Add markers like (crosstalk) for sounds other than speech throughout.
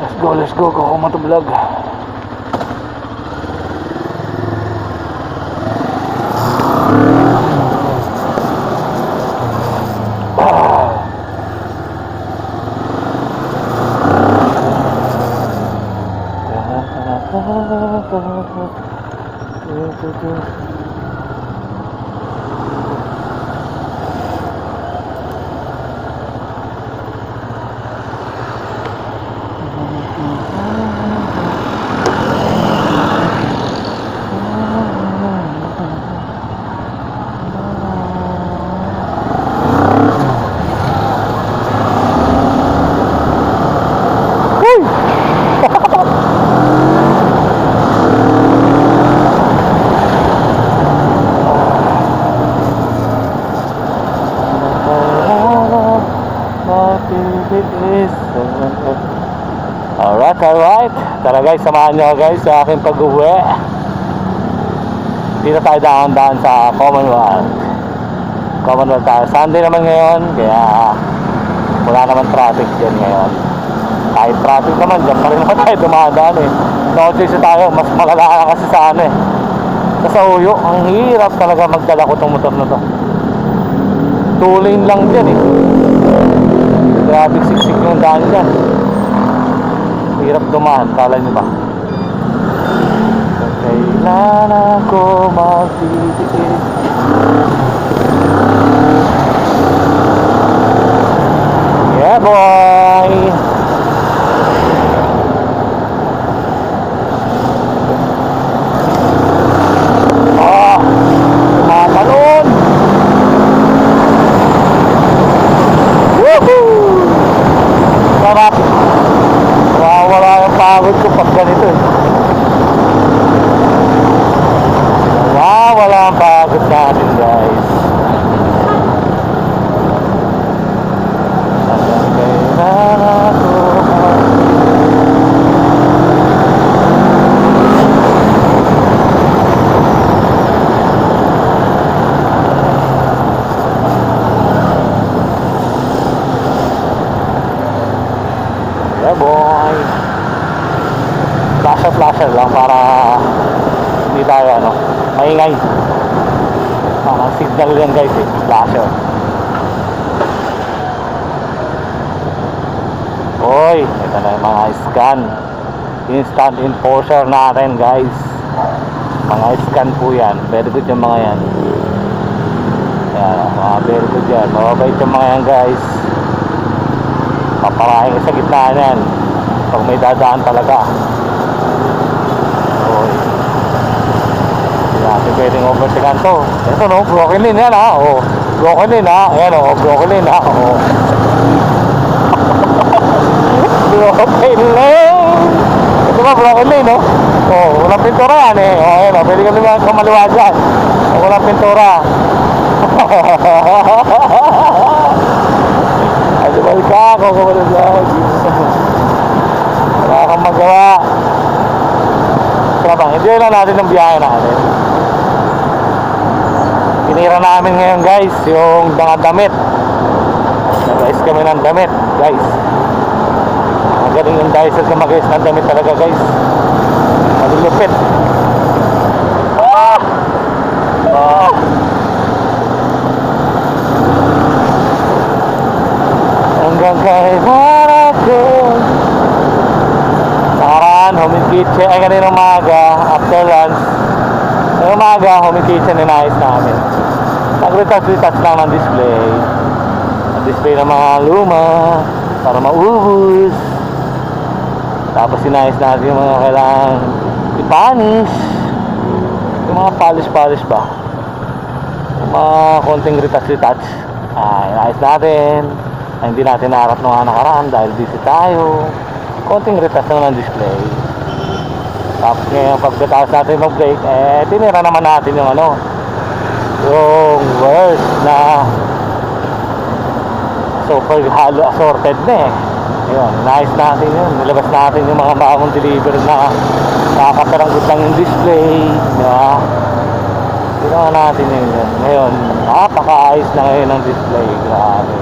Let's go, let's go. Kuha to vlog. Alright, alright. Tara guys, samahan nyo guys sa aking pag-uwi. Dito tayo daan-daan sa Commonwealth. Commonwealth tayo. Sunday naman ngayon, kaya wala naman traffic dyan ngayon. Kahit traffic naman, dyan pa rin naman tayo dumadaan eh. Notice tayo, mas malala kasi sa ano eh. Sa uyo, ang hirap talaga magdala ko tong motor na to. Two lane lang dyan eh. Grabe siksik yung daan dyan. Hirap dumaan, kala nyo ba? Kailan ako magtitiis Yeah boy! Ah! Tumatalon! Woohoo! Sarap! Nawawala yung pagod ko pag ganito eh. Nawawala ang pagod natin guys. Hanggang kailan ako mag- Yeah boy. Flasher flasher lang para hindi tayo ano, maingay. Parang signal yan guys eh, flasher. Oy, ito na yung mga scan. Instant enforcer natin guys. Mga scan po yan. Very good yung mga yan. Yan, mga very good yan. Mababait yung mga yan guys paparahin ka sa gitna niyan pag may dadaan talaga natin pwedeng overtaken to ito no broken lane yan ha oh, broken lane ha ayan o broken lane ha oh. Broken lane ito ba broken lane no oh, walang pintura yan eh oh, ayan o pwede ka naman kumaliwa dyan oh, walang pintura Ay, balik ka ako kung wala vlog. Wala kang magawa. Kaya bang, hindi lang natin ang biyahe natin. Pinira namin ngayon guys, yung mga damit. Nag-ayos kami ng damit, guys. Magaling yung dicer na mag-ayos ng damit talaga guys. Malulupit. Ah! Ah! hanggang kailan ako Nakaraan, home kitchen, ay kanina umaga, after lunch Ngayong umaga, home kitchen, inayos namin Nag-retouch-retouch lang ng display Ang display ng mga luma Para maubos Tapos inayos natin yung mga kailangan ipanish. Yung mga polish-polish ba? Yung mga konting retouch-retouch. Ah, inayos natin. Ay hindi natin naharap mga nakaraan dahil busy tayo. Konting retas lang ng display. Tapos ngayon pagkatapos natin mag break eh tinira naman natin yung ano yung worst na super halo assorted na eh yun, nice natin yun. Nilabas natin yung mga bagong deliver na nakakasaranggot lang yung display di ba? Ginawa natin yun yun. Ngayon napakaayos na ngayon ng display. Grabe.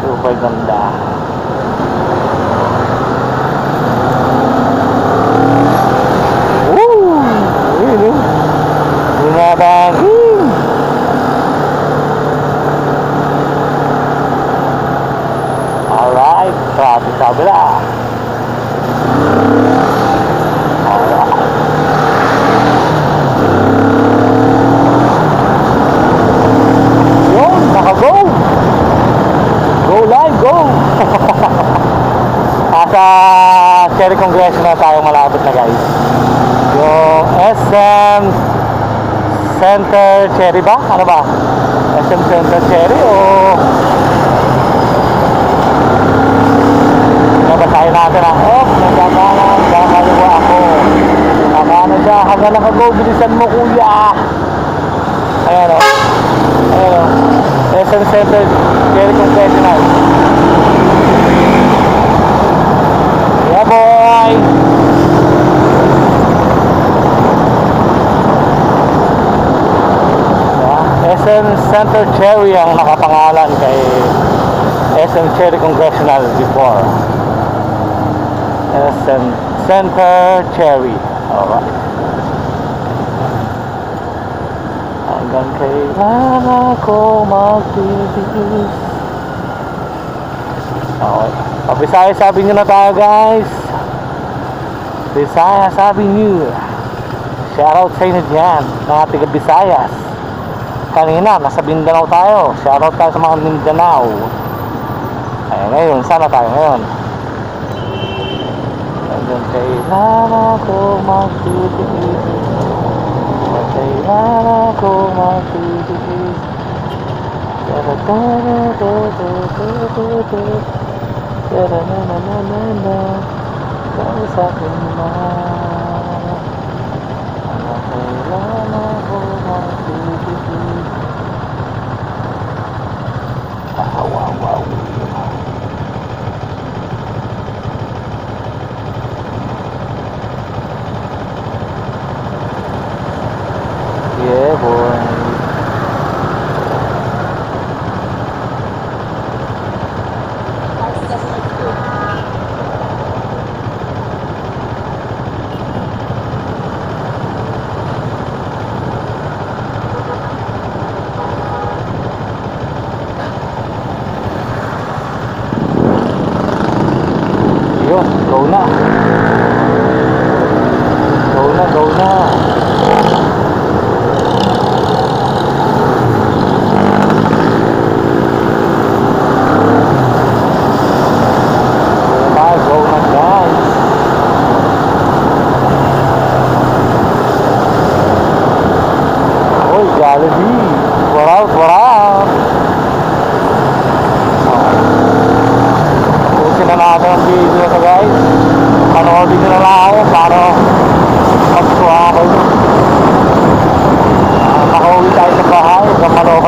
Super ganda Sa kabila. Alright. Yun, naka-go. Go live, go. Nasa Cherry Congressional tayo malapit na guys. Yung SM Center Cherry ba? Ano ba? SM Center Cherry o Nabasahin natin ah. Oh, nagkakanan, kakaliwa ako. Kakano siya, hanggang nakago, bilisan mo kuya. Ayan o. Ayan o. SM Center Cherry Confessional. Yeah. SM Center Cherry ang nakapangalan kay SM Cherry Congressional before. SM Center Cherry. Alright. Hanggang kailan ako magtitiis Okay. Pabisaya sabi nyo na tayo guys. Bisaya sabi nyo. Shoutout sa inyo dyan. Mga tiga Bisayas. Kanina, nasa Mindanao tayo. Shoutout tayo sa mga Mindanao. Ay, ngayon, sana tayo ngayon? Hanggang kailan ako magtitiis kailan ako magtitiis pero na na na na na Dahil sa akin na Ang kailangan ko ng pag-ibig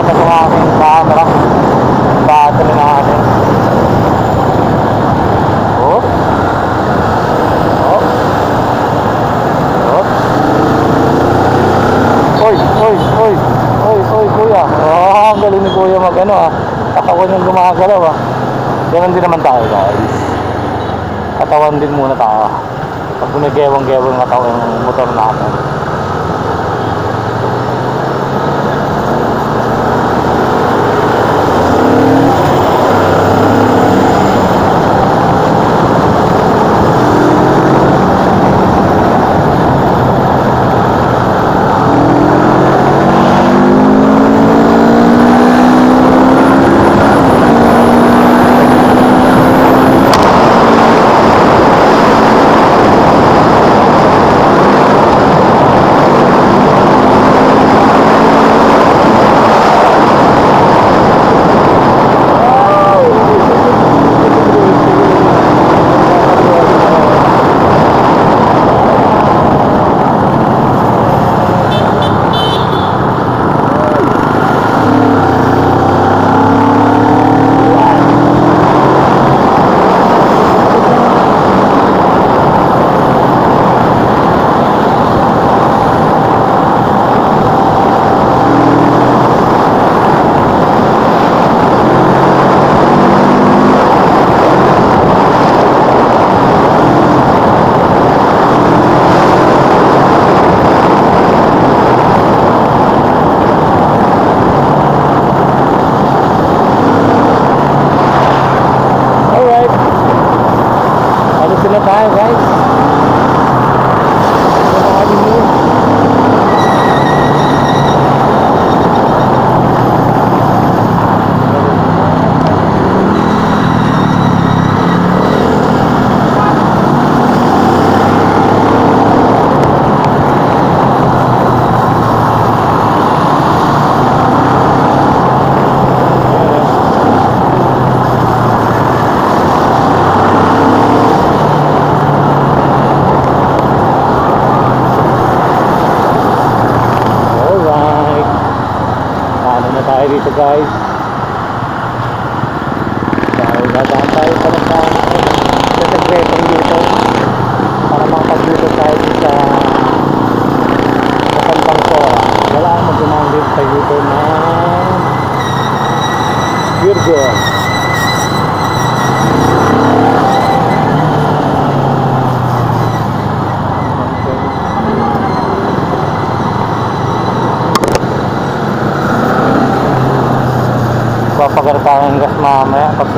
Na sa aking camera. Battery natin. Oh. Oh. Oh. Oy, oy, oy. Oy, oy, kuya. Oh, ang galing ni kuya mag ano ah. Katawan yung gumagalaw ah. Ganun din naman tayo guys. Katawan din muna tayo. Pag ginagewang-gewang katawan yung motor natin.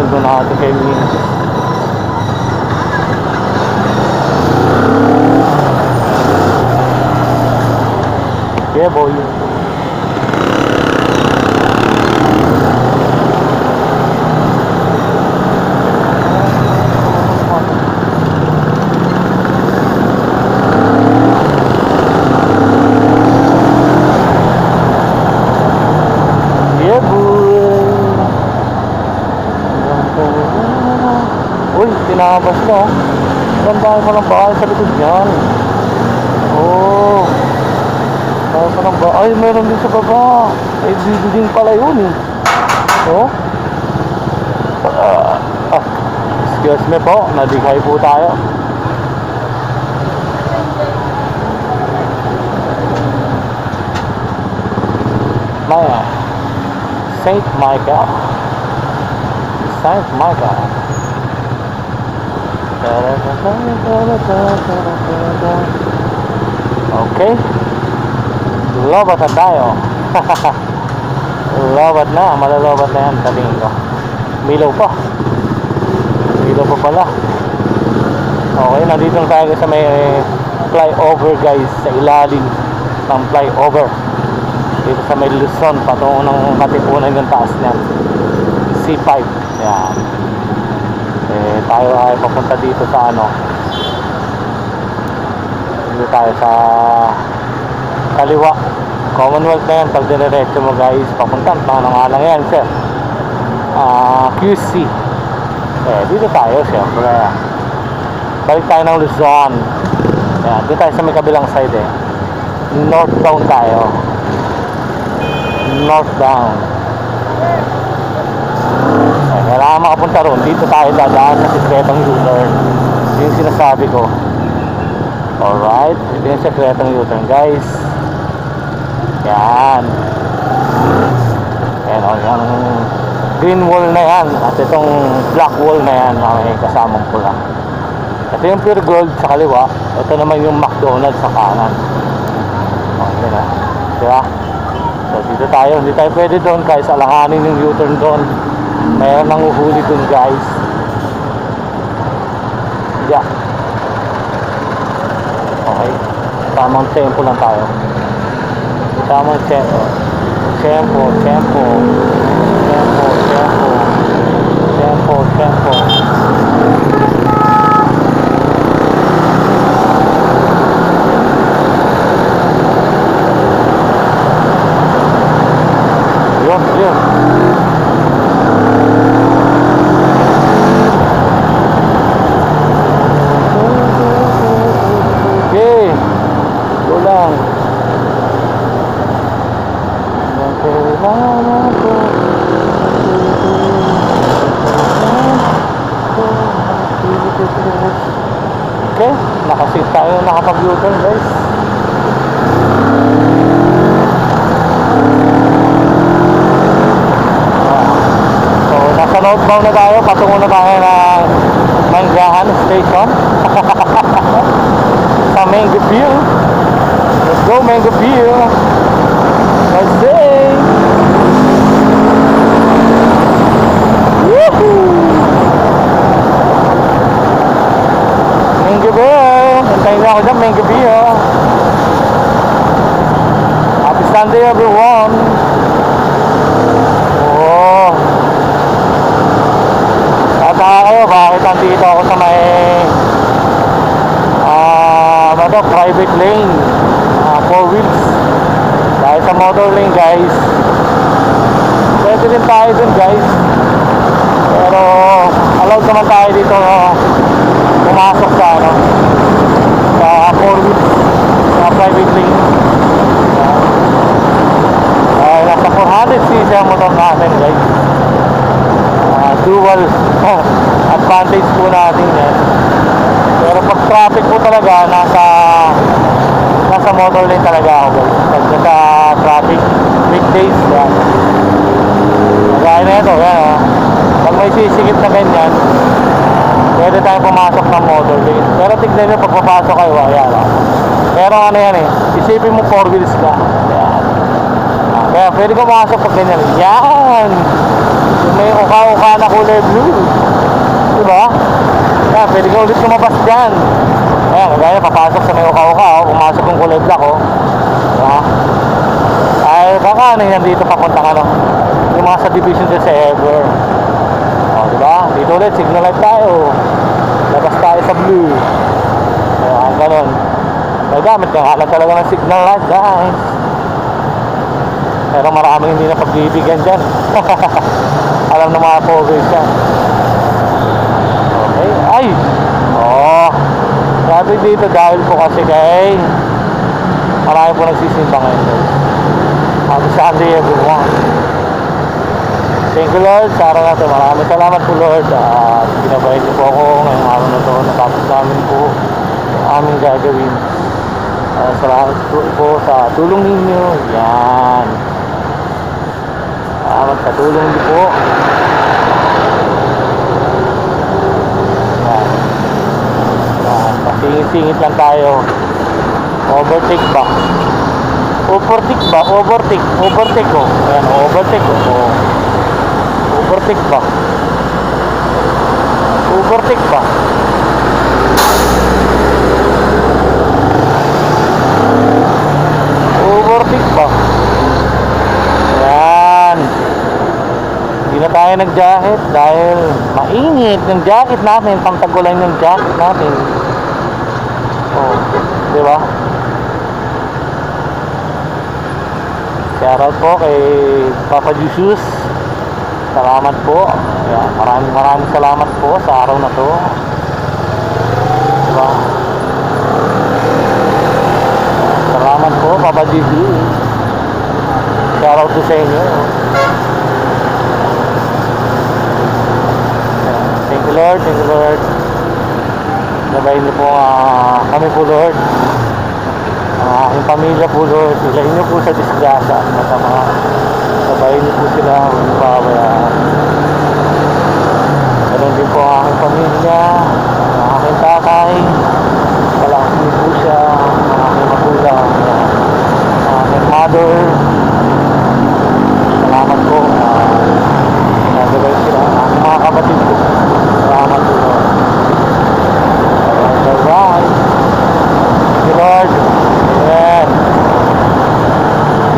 Mamaya pag sundo natin kay Minus. Yeah, boy. Yeah, boy. Uy, tinabas na. oh. Ganda pa ng bahay sa likod niyan. Oh. Ganda pa ng bahay. Ay, meron din sa baba. Ay, building pala yun eh. Oh. Ah, ah. Excuse me po, nadighay po tayo. Maya. Saint Michael. Saint Michael. Okay. Lobat (laughs) na tayo. Lobat na. Malalobat na yan. Tabing ko. Milaw pa. Milaw pa pala. Okay. Nandito na tayo sa may flyover guys. Sa ilalim ng flyover dito sa may Luzon patungo ng katipunan yung taas niyan C5 yan eh tayo ay papunta dito sa ano. Dito tayo sa kaliwa. Commonwealth na yan pag diretso mo guys papunta paano nga lang yan sir? Ah QC eh dito tayo syempre balik tayo ng Luzon. Yan dito tayo sa may kabilang side eh. Northbound tayo. Northbound. Kailangan makapunta ron. Dito tayo dadaan sa sikretong U-turn. Yun yung sinasabi ko. Alright. Ito yung sikretong U-turn, guys. Yan. Yan, o. Yung green wall na yan. At itong black wall na yan na may kasamang pula. Ito yung pure gold sa kaliwa. Ito naman yung McDonald's sa kanan. O, yun o. Diba? So dito tayo, hindi tayo pwede doon guys, alanganin yung U-turn doon. Mayroon nang uhuli doon guys. Yeah. Okay. Tamang tempo lang tayo. Tamang tempo. Tempo, tempo. Tempo, tempo. Tempo, tempo. Yun, yun. Okay. Go lang. Okay, nakasit tayo, nakapag-U-turn guys. So, northbound na tayo, patungo na tayo ng Manggahan Station. (laughs) sa Mango View. Let's go Mango View. Let's see. Woohoo! Mango View. Hintayin niyo ako dyan, Mango View. Happy Sunday everyone. Oo. Tataka kayo, bakit nandito ako sa may ah, ano to, private lane ah, four wheels. Dahil sa motor lane guys pwede din tayo dun guys. Pero allowed naman tayo dito no, pumasok sa ano sa four wheels sa private lane. Dahil nasa 400cc ang motor natin guys. Ah, dual advantage po natin yan pero pag traffic po talaga nasa nasa motor lane talaga ako guys. Pag nasa traffic weekdays yan. Kagaya na ito yan oh. pag may sisikip na ganyan pwede tayo pumasok ng motor lane. Pero tignan nyo pag papasok kayo ayan oh. pero ano yan eh isipin mo 4 wheels ka. Yan. Ah, kaya pwede pumasok pag ganyan. Yan! May uka-uka na kulay blue. Diba? Yan, pwede ka ulit lumabas dyan. Ayan, kagaya papasok sa may uka-uka, oh. pumasok yung kulay black, oh. Diba? Ay, baka ano yan dito papunta ka, no? Yung mga subdivision dyan sa Ever. O, diba? Dito ulit, signal light tayo. Labas tayo sa blue. Ayan, ganun. Nagamit ka nga lang talaga ng signal light, guys. Pero maraming hindi na pagbibigyan dyan. (laughs) Alam ng mga pogers yan. Okay. Ay! Oo. Sabi dito dahil po kasi kay marami po nagsisimba ngayon guys. Happy Sunday everyone. Thank you Lord sa araw na. Maraming salamat po Lord. At binabayad niyo po ako ngayong araw na ito. Natapos namin po ang aming gagawin. Ah, salamat po, po sa tulong ninyo. Yan. Salamat sa tulong niyo po. Yan. Yan. Pasingit-singit lang tayo. Overtake ba? Overtake ba? Overtake. Overtake ko. Ayan, overtake ko. Oh. Overtake ba? Overtake ba? Overtake ba? Yan. Hindi na tayo nag-jacket dahil mainit yung jacket natin, pangtagulan yung jacket natin. Di ba? Shoutout po kay Papa Jesus. Salamat po. Ayan, maraming maraming salamat po sa araw na to. Diba? Salamat po, Papa Jesus. Shoutout sa inyo. Thank you Lord, thank you Lord. Gabayin niyo po ah, kami po Lord. Ang aking pamilya po Lord, ilayin niyo po sa disgrasya at masama. Gabayin niyo po sila ang pabayaan. Ganun din po ang aking pamilya, ang aking tatay. Palaki po siya, ang aking magulang, ang aking mother. Salamat po. Uh, Nagabayin sila ang mga kapatid ko. Salamat po Lord. Alright, alright. Thank you Lord. Ayan.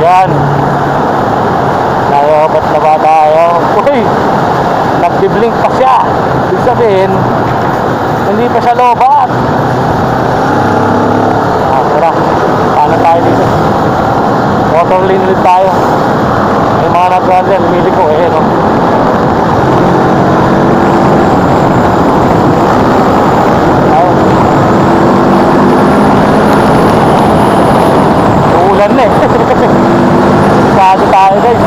Yan. Tayo, ba't na ba tayo? Uy! Nagdiblink pa siya. Ibig sabihin, hindi pa siya lobat. Ah, tara. Paano tayo dito? Motor lane ulit tayo. May mga natural dyan. Mili ko eh, no? Uulan na eh. (laughs) Sado tayo guys,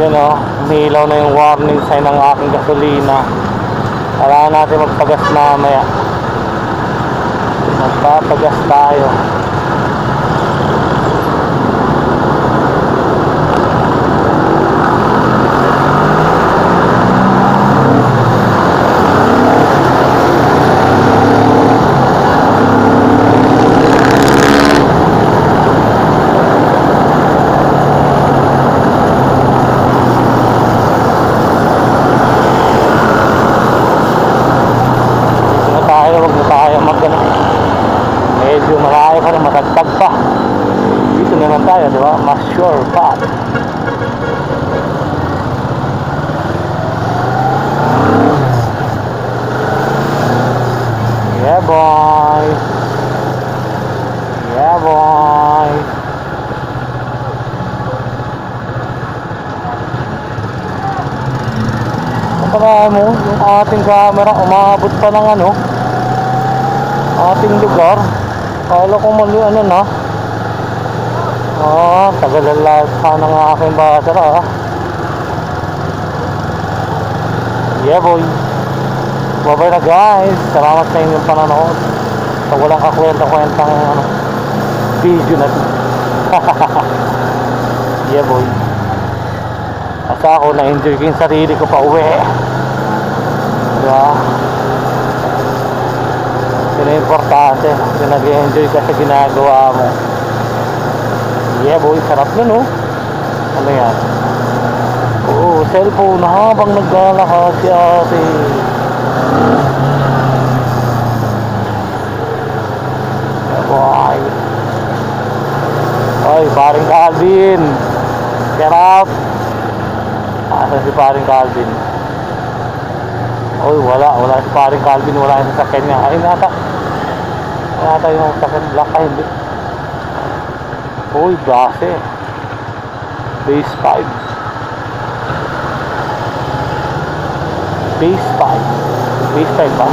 Yun o, umiilaw na yung warning sign ng aking gasolina. Kailangan natin magpagas mamaya. Magpapagas tayo. Dito na tayo, huwag na tayo mag ano. Medyo malayo pa rin, matagtag pa. Dito naman tayo, di ba? Mas sure path. Yeah, boy. Yeah, boy. Baka mo, yung ating camera umabot pa ng ano, ating lugar. Kala ko mali ano na. Ah, tagal ang live pa ng aking bater ah. Yeah boy. Bye-bye na guys. Salamat sa inyong panonood. Sa walang kakwenta-kwentang ano, video na to. (laughs) yeah boy. Asa ako na-enjoy ko yung sarili ko pa uwi. Diba? Yun ang importante. Yung nag-enjoy ka sa ginagawa mo. Yeah boy, sarap nun oh. Ano yan? Oo, cellphone habang naglalakad si ate. Boy. Oy, paring Calvin. Get out. Asa si paring Calvin? Oy, wala. Wala si paring Calvin. Wala yung sasakyan niya. Ay, nata. Nata yung sasakyan black. Ay, hindi. Uy, base. Base 5. Base 5. Base 5 ba?